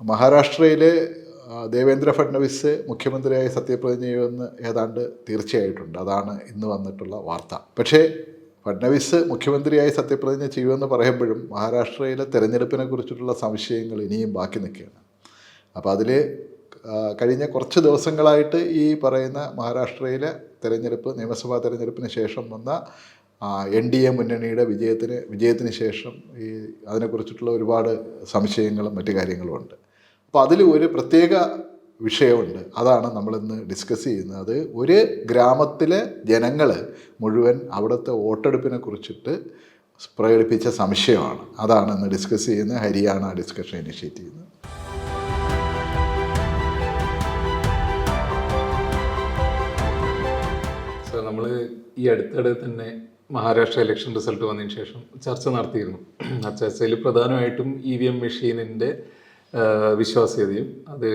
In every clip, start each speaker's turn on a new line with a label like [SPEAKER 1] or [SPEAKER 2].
[SPEAKER 1] മഹാരാഷ്ട്രയിലെ ദേവേന്ദ്ര ഫഡ്നവിസ് മുഖ്യമന്ത്രിയായി സത്യപ്രതിജ്ഞ ചെയ്യുമെന്ന് ഏതാണ്ട് തീർച്ചയായിട്ടുണ്ട്. അതാണ് ഇന്ന് വന്നിട്ടുള്ള വാർത്ത. പക്ഷേ ഫഡ്നവിസ് മുഖ്യമന്ത്രിയായി സത്യപ്രതിജ്ഞ ചെയ്യുമെന്ന് പറയുമ്പോഴും മഹാരാഷ്ട്രയിലെ തെരഞ്ഞെടുപ്പിനെ കുറിച്ചിട്ടുള്ള സംശയങ്ങൾ ഇനിയും ബാക്കി നിൽക്കുകയാണ്. അപ്പോൾ അതിൽ കഴിഞ്ഞ കുറച്ച് ദിവസങ്ങളായിട്ട് ഈ പറയുന്ന മഹാരാഷ്ട്രയിലെ തെരഞ്ഞെടുപ്പ് നിയമസഭാ തെരഞ്ഞെടുപ്പിന് ശേഷം വന്ന എൻ ഡി എ മുന്നണിയുടെ വിജയത്തിന് വിജയത്തിന് ശേഷം ഈ അതിനെക്കുറിച്ചിട്ടുള്ള ഒരുപാട് സംശയങ്ങളും മറ്റു കാര്യങ്ങളും ഉണ്ട്. അപ്പോൾ അതിൽ ഒരു പ്രത്യേക വിഷയമുണ്ട്. അതാണ് നമ്മളിന്ന് ഡിസ്കസ് ചെയ്യുന്നത്. അത് ഒരു ഗ്രാമത്തിലെ ജനങ്ങൾ മുഴുവൻ അവിടുത്തെ വോട്ടെടുപ്പിനെ കുറിച്ചിട്ട് പ്രകടിപ്പിച്ച സംശയമാണ്. അതാണ് ഇന്ന് ഡിസ്കസ് ചെയ്യുന്നത്. ഹരിയാന ഡിസ്കഷൻ ഇനിഷ്യേറ്റ് ചെയ്യുന്നത്.
[SPEAKER 2] സോ നമ്മൾ ഈ അടുത്തിടെ തന്നെ മഹാരാഷ്ട്ര ഇലക്ഷൻ റിസൾട്ട് വന്നതിന് ശേഷം ചർച്ച നടത്തിയിരുന്നു. ആ ചർച്ചയിൽ പ്രധാനമായിട്ടും ഇ വി എം മെഷീനിന്റെ വിശ്വാസ്യതയും അത്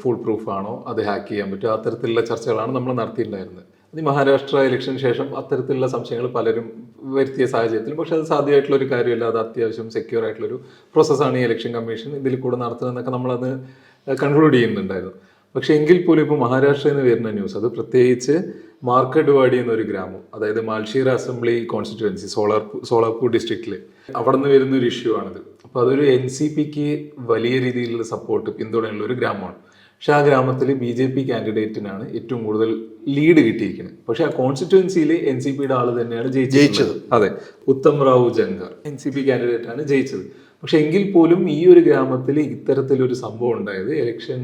[SPEAKER 2] ഫുൾ പ്രൂഫ് ആണോ? അത് ഹാക്ക് ചെയ്യാൻ പറ്റുമോ? അത്തരത്തിലുള്ള ചർച്ചകളാണ് നമ്മൾ നടത്തിയിട്ടുണ്ടായിരുന്നത്. അത് മഹാരാഷ്ട്ര ഇലക്ഷന് ശേഷം അത്തരത്തിലുള്ള സംശയങ്ങൾ പലരും വരുത്തിയ സാഹചര്യത്തിൽ പക്ഷേ അത് സാധ്യമായിട്ടുള്ള ഒരു കാര്യമല്ല. അത് അത്യാവശ്യം സെക്യൂർ ആയിട്ടുള്ളൊരു പ്രോസസ്സാണ് ഈ ഇലക്ഷൻ കമ്മീഷൻ ഇതിൽ കൂടെ നടത്തുന്നതെന്നൊക്കെ നമ്മളത് കൺക്ലൂഡ് ചെയ്യുന്നുണ്ടായിരുന്നു. പക്ഷേ എങ്കിൽ പോലും ഇപ്പോൾ മഹാരാഷ്ട്രയിൽ നിന്ന് വരുന്ന ന്യൂസ് അത് പ്രത്യേകിച്ച് മാർക്കഡ്വാടി എന്നൊരു ഗ്രാമം. അതായത് മാൽഷീർ അസംബ്ലി കോൺസ്റ്റിറ്റുവൻസി സോളാർ സോളാർപൂർ ഡിസ്ട്രിക്റ്റിൽ അവിടെ നിന്ന് വരുന്ന ഒരു ഇഷ്യൂ ആണിത്. അപ്പോൾ അതൊരു എൻ സി പിക്ക് വലിയ രീതിയിലുള്ള സപ്പോർട്ട് പിന്തുണയുള്ള ഒരു ഗ്രാമമാണ്. പക്ഷെ ആ ഗ്രാമത്തിൽ ബി ജെ പി കാൻഡിഡേറ്റിനാണ് ഏറ്റവും കൂടുതൽ ലീഡ് കിട്ടിയിരിക്കുന്നത്. പക്ഷെ ആ കോൺസ്റ്റിറ്റുവൻസിയിൽ എൻ സി പിയുടെ ആൾ തന്നെയാണ് ജയിച്ചത്. അതെ. Uttam Rao Jankar N C P candidate ആണ് ജയിച്ചത്. പക്ഷെ എങ്കിൽ പോലും ഈ ഒരു ഗ്രാമത്തിൽ ഇത്തരത്തിലൊരു സംഭവം ഉണ്ടായത് ഇലക്ഷൻ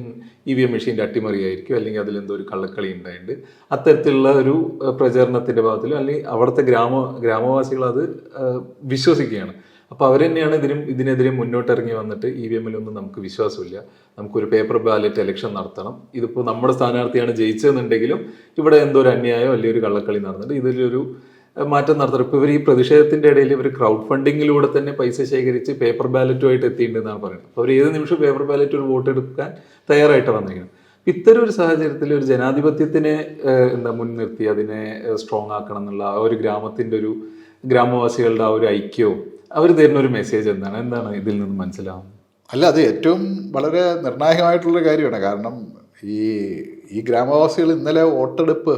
[SPEAKER 2] ഇ വി എം മെഷീന്റെ അട്ടിമറിയായിരിക്കും അല്ലെങ്കിൽ അതിലെന്തോ ഒരു കള്ളക്കളി ഉണ്ടായിട്ടുണ്ട്. അത്തരത്തിലുള്ള ഒരു പ്രചരണത്തിന്റെ ഭാഗത്തിലും അല്ലെങ്കിൽ അവിടുത്തെ ഗ്രാമ ഗ്രാമവാസികൾ അത് വിശ്വസിക്കുകയാണ്. അപ്പോൾ അവർ തന്നെയാണ് ഇതിനും ഇതിനെതിരെ മുന്നോട്ടിറങ്ങി വന്നിട്ട് ഇ വി എമ്മിലൊന്നും നമുക്ക് വിശ്വാസമില്ല. നമുക്കൊരു പേപ്പർ ബാലറ്റ് ഇലക്ഷൻ നടത്തണം. ഇതിപ്പോൾ നമ്മുടെ സ്ഥാനാർത്ഥിയാണ് ജയിച്ചതെന്നുണ്ടെങ്കിലും ഇവിടെ എന്തോ ഒരു അന്യായോ അല്ലെങ്കിൽ ഒരു കള്ളക്കളി നടന്നിട്ട് ഇതിലൊരു മാറ്റം നടത്തണം. ഇപ്പോൾ ഇവർ ഈ പ്രതിഷേധത്തിന്റെ ഇടയിൽ ഇവർ ക്രൗഡ് ഫണ്ടിങ്ങിലൂടെ തന്നെ പൈസ ശേഖരിച്ച് പേപ്പർ ബാലറ്റുമായിട്ട് എത്തിയിട്ടുണ്ടെന്നാണ് പറയുന്നത്. അവർ ഏത് നിമിഷം പേപ്പർ ബാലറ്റ് ഒരു വോട്ട് എടുക്കാൻ തയ്യാറായിട്ട് വന്നിരിക്കുന്നത്? ഇത്തരം ഒരു സാഹചര്യത്തിൽ ഒരു ജനാധിപത്യത്തിനെ എന്താ മുൻനിർത്തി അതിനെ സ്ട്രോങ് ആക്കണം എന്നുള്ള ആ ഒരു ഗ്രാമത്തിന്റെ ഒരു ഗ്രാമവാസികളുടെ ആ ഒരു ഐക്യവും അവർ തരുന്ന ഒരു മെസ്സേജ് എന്താണ്? എന്താണ് ഇതിൽ നിന്ന് മനസ്സിലാവുന്നത്?
[SPEAKER 1] അല്ല അത് ഏറ്റവും വളരെ നിർണായകമായിട്ടുള്ള കാര്യമാണ്. കാരണം ഈ ഈ ഗ്രാമവാസികൾ ഇന്നലെ വോട്ടെടുപ്പ്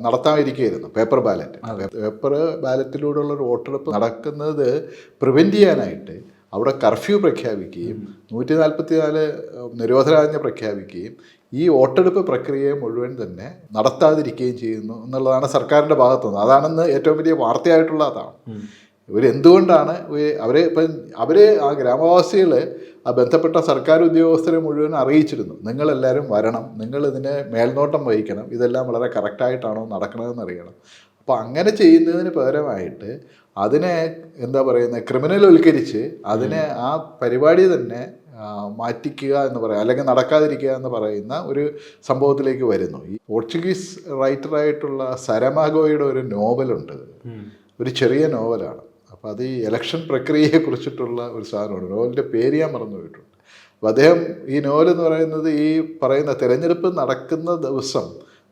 [SPEAKER 1] നടത്താനിരിക്കുകയായിരുന്നു പേപ്പർ ബാലറ്റ്. പേപ്പർ ബാലറ്റിലൂടെയുള്ള ഒരു വോട്ടെടുപ്പ് നടക്കുന്നത് പ്രിവെന്റ് ചെയ്യാനായിട്ട് അവിടെ കർഫ്യൂ പ്രഖ്യാപിക്കുകയും നൂറ്റി നാൽപ്പത്തി നാല് നിരോധനാജ്ഞ പ്രഖ്യാപിക്കുകയും ഈ വോട്ടെടുപ്പ് പ്രക്രിയയെ മുഴുവൻ തന്നെ നടത്താതിരിക്കുകയും ചെയ്യുന്നു എന്നുള്ളതാണ് സർക്കാരിന്റെ ഭാഗത്തുനിന്ന് അതാണെന്ന് ഏറ്റവും വലിയ വാർത്തയായിട്ടുള്ള അതാണ്. ഇവരെന്തുകൊണ്ടാണ് അവർ ഇപ്പം അവർ ആ ഗ്രാമവാസികൾ ആ ബന്ധപ്പെട്ട സർക്കാർ ഉദ്യോഗസ്ഥരെ മുഴുവൻ അറിയിച്ചിരുന്നു. നിങ്ങളെല്ലാവരും വരണം. നിങ്ങൾ ഇതിനെ മേൽനോട്ടം വഹിക്കണം. ഇതെല്ലാം വളരെ കറക്റ്റായിട്ടാണോ നടക്കണതെന്ന് അറിയണം. അപ്പോൾ അങ്ങനെ ചെയ്യുന്നതിന് പകരമായിട്ട് അതിനെ എന്താ പറയുന്നത് ക്രിമിനൽവൽക്കരിച്ച് അതിനെ ആ പരിപാടി തന്നെ മാറ്റിക്കുക എന്ന് പറയുക അല്ലെങ്കിൽ നടക്കാതിരിക്കുക എന്ന് പറയുന്ന ഒരു സംഭവത്തിലേക്ക് വരുന്നു. ഈ പോർച്ചുഗീസ് റൈറ്ററായിട്ടുള്ള സരമാഗോയുടെ ഒരു നോവലുണ്ട്. ഒരു ചെറിയ നോവലാണ്. അപ്പോൾ അത് ഈ ഇലക്ഷൻ പ്രക്രിയയെ കുറിച്ചിട്ടുള്ള ഒരു സാധനമാണ്. നോവലിന്റെ പേര് ഞാൻ മറന്നു പോയിട്ടുണ്ട്. അപ്പോൾ അദ്ദേഹം ഈ നോവൽ എന്ന് പറയുന്നത് ഈ പറയുന്ന തിരഞ്ഞെടുപ്പ് നടക്കുന്ന ദിവസം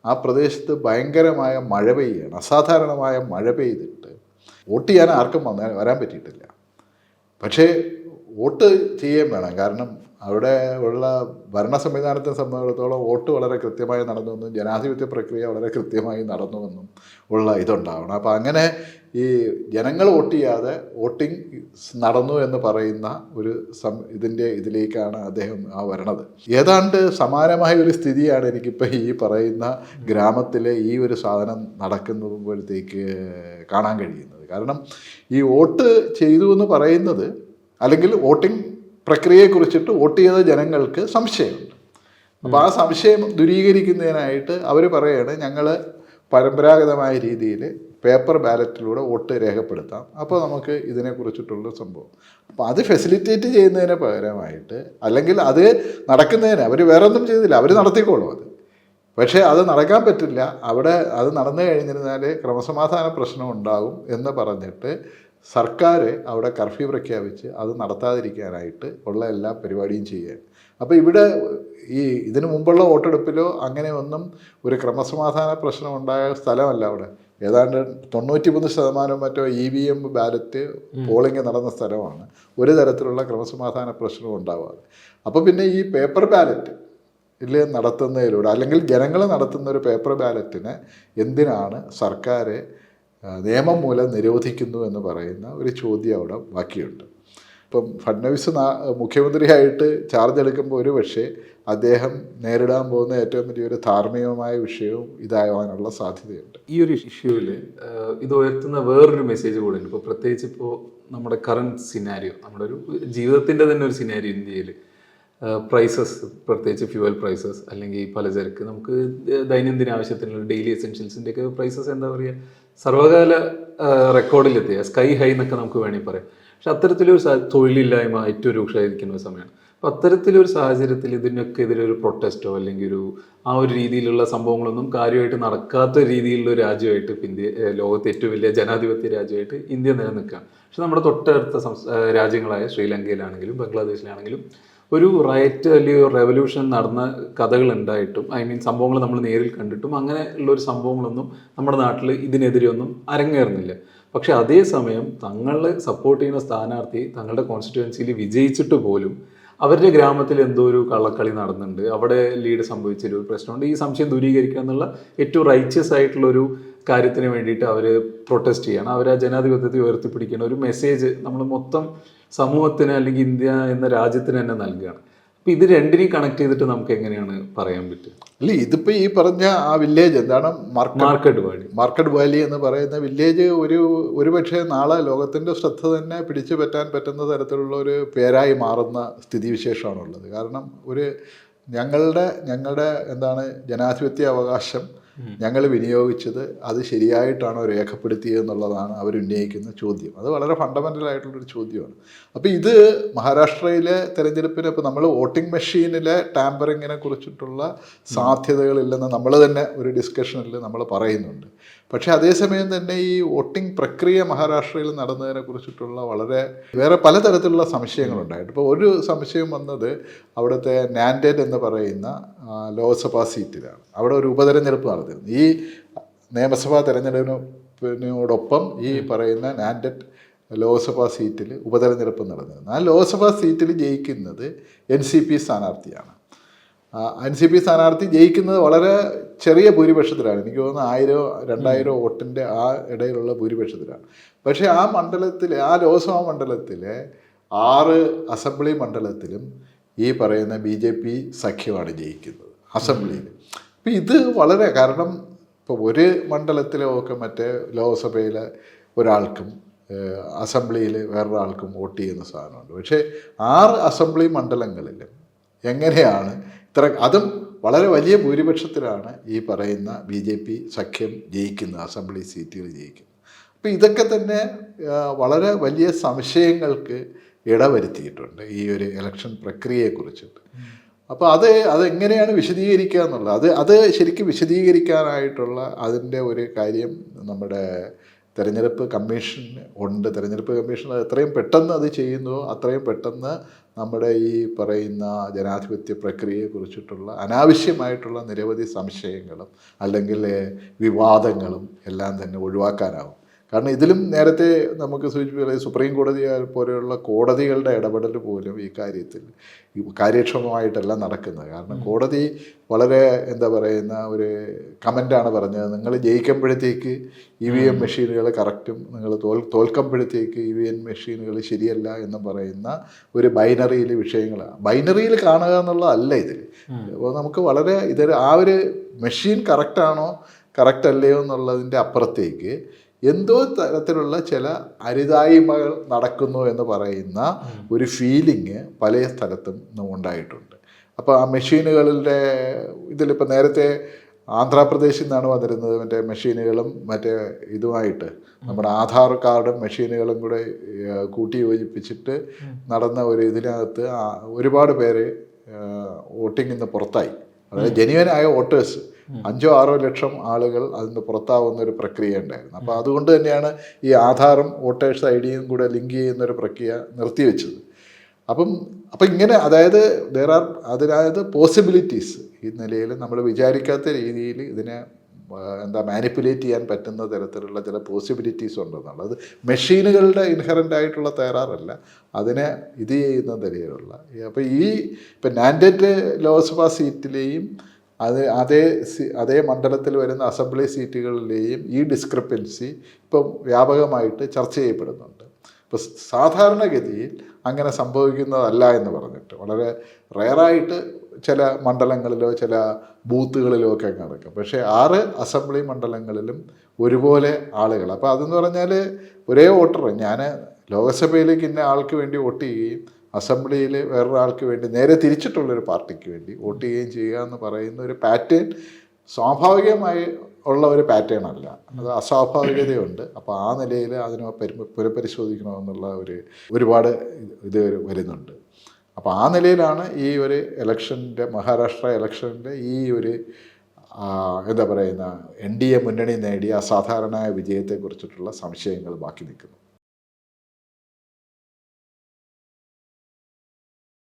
[SPEAKER 1] ആ പ്രദേശത്ത് ഭയങ്കരമായ മഴ പെയ്യാണ്. അസാധാരണമായ മഴ പെയ്തിട്ട് വോട്ട് ചെയ്യാൻ ആർക്കും വന്നാൽ വരാൻ പറ്റിയിട്ടില്ല. പക്ഷേ വോട്ട് ചെയ്യുകയും വേണം. കാരണം അവിടെ ഉള്ള ഭരണ സംവിധാനത്തെ സംബന്ധിച്ചിടത്തോളം വോട്ട് വളരെ കൃത്യമായി നടന്നുവെന്നും ജനാധിപത്യ പ്രക്രിയ വളരെ കൃത്യമായി നടന്നുവെന്നും ഉള്ള ഇതുണ്ടാവണം. അപ്പോൾ അങ്ങനെ ഈ ജനങ്ങൾ വോട്ട് ചെയ്യാതെ വോട്ടിംഗ് നടന്നു എന്ന് പറയുന്ന ഒരു സം ഇതിന്റെ ഇതിലേക്കാണ് അദ്ദേഹം ആ വരണത്. ഏതാണ്ട് സമാനമായ ഒരു സ്ഥിതിയാണ് എനിക്കിപ്പോൾ ഈ പറയുന്ന ഗ്രാമത്തിലെ ഈ ഒരു സാധനം നടക്കുമ്പോഴത്തേക്ക് കാണാൻ കഴിയുന്നത്. കാരണം ഈ വോട്ട് ചെയ്തു എന്ന് പറയുന്നത് അല്ലെങ്കിൽ വോട്ടിംഗ് പ്രക്രിയയെക്കുറിച്ചിട്ട് വോട്ട് ചെയ്ത ജനങ്ങൾക്ക് സംശയമുണ്ട്. അപ്പോൾ ആ സംശയം ദുരീകരിക്കുന്നതിനായിട്ട് അവർ പറയുകയാണ് ഞങ്ങൾ പരമ്പരാഗതമായ രീതിയിൽ പേപ്പർ ബാലറ്റിലൂടെ വോട്ട് രേഖപ്പെടുത്താം. അപ്പോൾ നമുക്ക് ഇതിനെക്കുറിച്ചിട്ടുള്ള സംഭവം. അപ്പോൾ അത് ഫെസിലിറ്റേറ്റ് ചെയ്യുന്നതിന് പകരമായിട്ട് അല്ലെങ്കിൽ അത് നടക്കുന്നതിന് അവർ വേറെ ഒന്നും ചെയ്തില്ല. അവർ നടത്തിക്കോളും അത്. പക്ഷേ അത് നടക്കാൻ പറ്റില്ല. അവിടെ അത് നടന്നു കഴിഞ്ഞിരുന്നാൽ ക്രമസമാധാന പ്രശ്നം ഉണ്ടാകും എന്ന് പറഞ്ഞിട്ട് സർക്കാർ അവിടെ കർഫ്യൂ പ്രഖ്യാപിച്ച് അത് നടത്താതിരിക്കാനായിട്ട് ഉള്ള എല്ലാ പരിപാടിയും ചെയ്യാൻ അപ്പോൾ ഇവിടെ ഈ ഇതിനു മുമ്പുള്ള വോട്ടെടുപ്പിലോ അങ്ങനെ ഒന്നും ഒരു ക്രമസമാധാന പ്രശ്നം ഉണ്ടായ സ്ഥലമല്ല അവിടെ. ഏതാണ്ട് തൊണ്ണൂറ്റിമൂന്ന് ശതമാനം മറ്റോ E V M ballot polling നടന്ന സ്ഥലമാണ്. ഒരു തരത്തിലുള്ള ക്രമസമാധാന പ്രശ്നവും ഉണ്ടാവാതെ. അപ്പോൾ പിന്നെ ഈ പേപ്പർ ബാലറ്റ് ഇല്ല നടത്തുന്നതിലൂടെ അല്ലെങ്കിൽ ജനങ്ങൾ നടത്തുന്ന ഒരു പേപ്പർ ബാലറ്റിനെ എന്തിനാണ് സർക്കാർ നിയമം മൂലം നിരോധിക്കുന്നു എന്ന് പറയുന്ന ഒരു ചോദ്യം അവിടെ ബാക്കിയുണ്ട്. ഇപ്പം ഫഡ്നവിസ് മുഖ്യമന്ത്രിയായിട്ട് ചാർജ് എടുക്കുമ്പോൾ ഒരു പക്ഷേ അദ്ദേഹം നേരിടാൻ പോകുന്ന ഏറ്റവും വലിയൊരു ധാർമ്മികമായ വിഷയവും ഇതാവാനുള്ള സാധ്യതയുണ്ട്.
[SPEAKER 2] ഈ ഒരു ഇഷ്യൂവിൽ ഇത് ഉയർത്തുന്ന വേറൊരു മെസ്സേജ് കൂടെ ഉണ്ട്. ഇപ്പോൾ പ്രത്യേകിച്ച് ഇപ്പോൾ നമ്മുടെ കറണ്ട് സിനാരിയോ നമ്മുടെ ഒരു ജീവിതത്തിന്റെ തന്നെ ഒരു സിനാരിയോ ഇന്ത്യയിൽ. പ്രൈസസ് പ്രത്യേകിച്ച് ഫ്യൂവൽ പ്രൈസസ് അല്ലെങ്കിൽ പലചരക്ക് നമുക്ക് ദൈനംദിന ആവശ്യത്തിനുള്ള ഡെയിലി എസെൻഷ്യൽസിന്റെ ഒക്കെ പ്രൈസസ് എന്താ പറയുക സർവകാല റെക്കോർഡിലെത്തിയ സ്കൈ ഹൈ എന്നൊക്കെ നമുക്ക് വേണമെങ്കിൽ പറയാം. പക്ഷെ അത്തരത്തിലൊരു തൊഴിലില്ലായ്മ ഏറ്റവും രൂക്ഷമായിരിക്കുന്ന ഒരു സമയമാണ്. അപ്പൊ അത്തരത്തിലൊരു സാഹചര്യത്തിൽ ഇതിനൊക്കെ എതിരെ ഒരു പ്രൊട്ടസ്റ്റോ അല്ലെങ്കിൽ ഒരു ആ ഒരു രീതിയിലുള്ള സംഭവങ്ങളൊന്നും കാര്യമായിട്ട് നടക്കാത്ത രീതിയിലുള്ള രാജ്യമായിട്ട് ഇന്ത്യ ലോകത്തെ ഏറ്റവും വലിയ ജനാധിപത്യ രാജ്യമായിട്ട് ഇന്ത്യ നിലനിൽക്കുകയാണ്. പക്ഷെ നമ്മുടെ തൊട്ടടുത്ത രാജ്യങ്ങളായ ശ്രീലങ്കയിലാണെങ്കിലും ബംഗ്ലാദേശിലാണെങ്കിലും ഒരു റൈറ്റ് അല്ലെങ്കിൽ റെവല്യൂഷൻ നടന്ന കഥകൾ ഉണ്ടായിട്ടും ഐ മീൻ സംഭവങ്ങൾ നമ്മൾ നേരിൽ കണ്ടിട്ടും അങ്ങനെ ഉള്ള ഒരു സംഭവങ്ങളൊന്നും നമ്മുടെ നാട്ടിൽ ഇതിനെതിരെ ഒന്നും അരങ്ങേറുന്നില്ല. പക്ഷെ അതേസമയം തങ്ങളെ സപ്പോർട്ട് ചെയ്യുന്ന സ്ഥാനാർത്ഥി തങ്ങളുടെ കോൺസ്റ്റിറ്റ്യുവൻസിയിൽ വിജയിച്ചിട്ട് പോലും അവരുടെ ഗ്രാമത്തിൽ എന്തോ ഒരു കള്ളക്കളി നടന്നുണ്ട് അവിടെ ലീഡ് സംഭവിച്ചൊരു പ്രശ്നമുണ്ട്. ഈ സംശയം ദൂരീകരിക്കുക എന്നുള്ള ഏറ്റവും റൈച്ചസ് ആയിട്ടുള്ള ഒരു കാര്യത്തിന് വേണ്ടിയിട്ട് അവർ പ്രൊട്ടസ്റ്റ് ചെയ്യണം. അവർ ആ ജനാധിപത്യത്തെ ഉയർത്തിപ്പിടിക്കുന്ന ഒരു മെസ്സേജ് നമ്മൾ മൊത്തം സമൂഹത്തിന് അല്ലെങ്കിൽ ഇന്ത്യ എന്ന രാജ്യത്തിന് തന്നെ നൽകുകയാണ്. അപ്പം ഇത് രണ്ടിനെയും കണക്ട് ചെയ്തിട്ട് നമുക്ക് എങ്ങനെയാണ് പറയാൻ പറ്റുക?
[SPEAKER 1] അല്ല ഇതിപ്പോൾ ഈ പറഞ്ഞ ആ വില്ലേജ് എന്താണ്? മാർക്കറ്റ്
[SPEAKER 2] മാർക്കറ്റ് വാലി
[SPEAKER 1] മാർക്കറ്റ് വാലി എന്ന് പറയുന്ന വില്ലേജ് ഒരു ഒരുപക്ഷെ നാളെ ലോകത്തിന്റെ ശ്രദ്ധ തന്നെ പിടിച്ചു പറ്റാൻ പറ്റുന്ന തരത്തിലുള്ള ഒരു പേരായി മാറുന്ന സ്ഥിതിവിശേഷമാണുള്ളത്. കാരണം ഒരു ഞങ്ങളുടെ ഞങ്ങളുടെ എന്താണ് ജനാധിപത്യ അവകാശം ഞങ്ങൾ വിനിയോഗിച്ചത് അത് ശരിയായിട്ടാണോ രേഖപ്പെടുത്തിയതെന്നുള്ളതാണ് അവർ ഉന്നയിക്കുന്ന ചോദ്യം. അത് വളരെ ഫണ്ടമെന്റൽ ആയിട്ടുള്ളൊരു ചോദ്യമാണ്. അപ്പോൾ ഇത് മഹാരാഷ്ട്രയിലെ തെരഞ്ഞെടുപ്പിന് ഇപ്പോൾ നമ്മൾ വോട്ടിംഗ് മെഷീനിലെ ടാമ്പറിങ്ങിനെ കുറിച്ചിട്ടുള്ള സാധ്യതകളില്ലെന്ന് നമ്മൾ തന്നെ ഒരു ഡിസ്കഷനിൽ നമ്മൾ പറയുന്നുണ്ട്. പക്ഷേ അതേസമയം തന്നെ ഈ വോട്ടിംഗ് പ്രക്രിയ മഹാരാഷ്ട്രയിൽ നടന്നതിനെ കുറിച്ചിട്ടുള്ള വളരെ വേറെ പലതരത്തിലുള്ള സംശയങ്ങളുണ്ടായിട്ട് ഇപ്പോൾ ഒരു സംശയം വന്നത് അവിടുത്തെ നാൻഡേഡ് എന്ന് പറയുന്ന ലോക്സഭാ സീറ്റിലാണ്. അവിടെ ഒരു ഉപതെരഞ്ഞെടുപ്പ് നടത്തിയിരുന്നു. ഈ നിയമസഭാ തെരഞ്ഞെടുപ്പിനോടൊപ്പം ഈ പറയുന്ന നാൻഡറ്റ് ലോക്സഭാ സീറ്റിൽ ഉപതെരഞ്ഞെടുപ്പ് നടന്നിരുന്നു. ആ ലോക്സഭാ സീറ്റിൽ ജയിക്കുന്നത് എൻ സി പി സ്ഥാനാർത്ഥിയാണ്. എൻ സി പി സ്ഥാനാർത്ഥി ജയിക്കുന്നത് വളരെ ചെറിയ ഭൂരിപക്ഷത്തിലാണ്. എനിക്ക് തോന്നുന്നു ആയിരം രണ്ടായിരം വോട്ടിന്റെ ആ ഇടയിലുള്ള ഭൂരിപക്ഷത്തിലാണ്. പക്ഷേ ആ മണ്ഡലത്തിൽ ആ ലോക്സഭാ മണ്ഡലത്തിലെ ആറ് അസംബ്ലി മണ്ഡലത്തിലും ഈ പറയുന്ന ബി ജെ പി സഖ്യമാണ് ജയിക്കുന്നത് അസംബ്ലിയിൽ അപ്പം ഇത് വളരെ കാരണം ഇപ്പോൾ ഒരു മണ്ഡലത്തിലോ ഒക്കെ മറ്റേ ലോക്സഭയിലെ ഒരാൾക്കും അസംബ്ലിയിൽ വേറൊരാൾക്കും വോട്ട് ചെയ്യുന്ന സാധനമുണ്ട്. പക്ഷേ ആറ് അസംബ്ലി മണ്ഡലങ്ങളിലും എങ്ങനെയാണ് ഇത്ര അതും വളരെ വലിയ ഭൂരിപക്ഷത്തിലാണ് ഈ പറയുന്ന ബി ജെ പി സഖ്യം ജയിക്കുന്നത് അസംബ്ലി സീറ്റുകൾ ജയിക്കുന്നത്. അപ്പോൾ ഇതൊക്കെ തന്നെ വളരെ വലിയ സംശയങ്ങൾക്ക് ഇടവരുത്തിയിട്ടുണ്ട് ഈ ഒരു ഇലക്ഷൻ പ്രക്രിയയെക്കുറിച്ചിട്ട്. അപ്പോൾ അത് അതെങ്ങനെയാണ് വിശദീകരിക്കുക എന്നുള്ളത്? അത് അത് ശരിക്കും വിശദീകരിക്കാനായിട്ടുള്ള അതിന്റെ ഒരു കാര്യം നമ്മുടെ തെരഞ്ഞെടുപ്പ് കമ്മീഷൻ ഉണ്ട്. തെരഞ്ഞെടുപ്പ് കമ്മീഷൻ എത്രയും പെട്ടെന്ന് അത് ചെയ്യുന്നു. അത്രയും പെട്ടെന്ന് നമ്മുടെ ഈ പറയുന്ന ജനാധിപത്യ പ്രക്രിയയെക്കുറിച്ചിട്ടുള്ള അനാവശ്യമായിട്ടുള്ള നിരവധി സംശയങ്ങളും അല്ലെങ്കിൽ വിവാദങ്ങളും എല്ലാം തന്നെ ഒഴിവാക്കാനാവും. കാരണം ഇതിലും നേരത്തെ നമുക്ക് സൂചിപ്പിച്ച സുപ്രീം കോടതി പോലെയുള്ള കോടതികളുടെ ഇടപെടൽ പോലും ഈ കാര്യത്തിൽ കാര്യക്ഷമമായിട്ടല്ല നടക്കുന്നത്. കാരണം കോടതി വളരെ എന്താ പറയുന്ന ഒരു കമന്റാണ് പറഞ്ഞത്. നിങ്ങൾ ജയിക്കുമ്പോഴത്തേക്ക് ഇ വി എം മെഷീനുകൾ കറക്റ്റും നിങ്ങൾ തോൽ തോൽക്കുമ്പോഴത്തേക്ക് ഇ വി എം മെഷീനുകൾ ശരിയല്ല എന്ന് പറയുന്ന ഒരു ബൈനറിയിൽ വിഷയങ്ങളാണ്. ബൈനറിയിൽ കാണുക എന്നുള്ളതല്ല ഇതിൽ. അപ്പോൾ നമുക്ക് വളരെ ഇതൊരു ആ ഒരു മെഷീൻ കറക്റ്റാണോ കറക്റ്റ് അല്ലയോ എന്നുള്ളതിന്റെ അപ്പുറത്തേക്ക് എന്തോ തരത്തിലുള്ള ചില അരുതായ്മകൾ നടക്കുന്നു എന്ന് പറയുന്ന ഒരു ഫീലിങ് പല സ്ഥലത്തും ഉണ്ടായിട്ടുണ്ട്. അപ്പോൾ ആ മെഷീനുകളുടെ ഇതിലിപ്പോൾ നേരത്തെ ആന്ധ്രാപ്രദേശിൽ നിന്നാണ് വന്നിരുന്നത് മറ്റേ മെഷീനുകളും മറ്റേ ഇതുമായിട്ട്. നമ്മുടെ ആധാർ കാർഡും മെഷീനുകളും കൂടെ കൂട്ടി യോജിപ്പിച്ചിട്ട് നടന്ന ഒരു ഇതിനകത്ത് ഒരുപാട് പേര് വോട്ടിങ്ങിൽ നിന്ന് പുറത്തായി. അതായത് ജെന്യുവനായ വോട്ടേഴ്സ് അഞ്ചോ ആറോ ലക്ഷം ആളുകൾ അതിന് പുറത്താവുന്ന ഒരു പ്രക്രിയ ഉണ്ടായിരുന്നു. അപ്പോൾ അതുകൊണ്ട് തന്നെയാണ് ഈ ആധാറും വോട്ടേഴ്സ് ഐ ഡിയും കൂടെ ലിങ്ക് ചെയ്യുന്ന ഒരു പ്രക്രിയ നിർത്തിവെച്ചത്. അപ്പം അപ്പം ഇങ്ങനെ അതായത് ദർ ആർ അതിനായത് പോസിബിലിറ്റീസ് ഈ നിലയിൽ നമ്മൾ വിചാരിക്കാത്ത രീതിയിൽ ഇതിനെ എന്താ മാനിപ്പുലേറ്റ് ചെയ്യാൻ പറ്റുന്ന തരത്തിലുള്ള ചില പോസിബിലിറ്റീസ് ഉണ്ടെന്നുള്ളത്. അത് മെഷീനുകളുടെ ഇൻഹറന്റ് ആയിട്ടുള്ള തകരാറല്ല. അതിനെ ഇത് ചെയ്യുന്ന നിലയിലുള്ള. അപ്പോൾ ഈ ഇപ്പം നാൻഡേറ്റ് ലോക്സഭാ സീറ്റിലെയും അത് അതേ അതേ മണ്ഡലത്തിൽ വരുന്ന അസംബ്ലി സീറ്റുകളിലെയും ഈ ഡിസ്ക്രിപ്പൻസി ഇപ്പം വ്യാപകമായിട്ട് ചർച്ച ചെയ്യപ്പെടുന്നുണ്ട്. ഇപ്പോൾ സാധാരണഗതിയിൽ അങ്ങനെ സംഭവിക്കുന്നതല്ല എന്ന് പറഞ്ഞിട്ട് വളരെ റയറായിട്ട് ചില മണ്ഡലങ്ങളിലോ ചില ബൂത്തുകളിലോ ഒക്കെ നടക്കും. പക്ഷേ ആറ് അസംബ്ലി മണ്ഡലങ്ങളിലും ഒരുപോലെ ആളുകൾ. അപ്പോൾ അതെന്ന് പറഞ്ഞാൽ ഒരേ വോട്ടർ ഞാൻ ലോകസഭയിലേക്ക് ഇന്ന ആൾക്ക് വേണ്ടി വോട്ട് ചെയ്യുകയും അസംബ്ലിയിൽ വേറൊരാൾക്ക് വേണ്ടി നേരെ തിരിച്ചിട്ടുള്ളൊരു പാർട്ടിക്ക് വേണ്ടി വോട്ട് ചെയ്യുകയും ചെയ്യുക എന്ന് പറയുന്ന ഒരു പാറ്റേൺ സ്വാഭാവികമായി ഉള്ള ഒരു പാറ്റേൺ അല്ല. അത് അസ്വാഭാവികതയുണ്ട്. അപ്പോൾ ആ നിലയിൽ അതിനെ പരി പുനഃപരിശോധിക്കണമെന്നുള്ള ഒരു ഒരുപാട് ഇത് വരുന്നുണ്ട്. അപ്പോൾ ആ നിലയിലാണ് ഈ ഒരു ഇലക്ഷന്റെ മഹാരാഷ്ട്ര ഇലക്ഷന്റെ ഈ ഒരു എന്താ പറയുന്ന എൻ ഡി എ മുന്നണി നേടിയ അസാധാരണമായ വിജയത്തെക്കുറിച്ചിട്ടുള്ള സംശയങ്ങൾ ബാക്കി നിൽക്കുന്നു.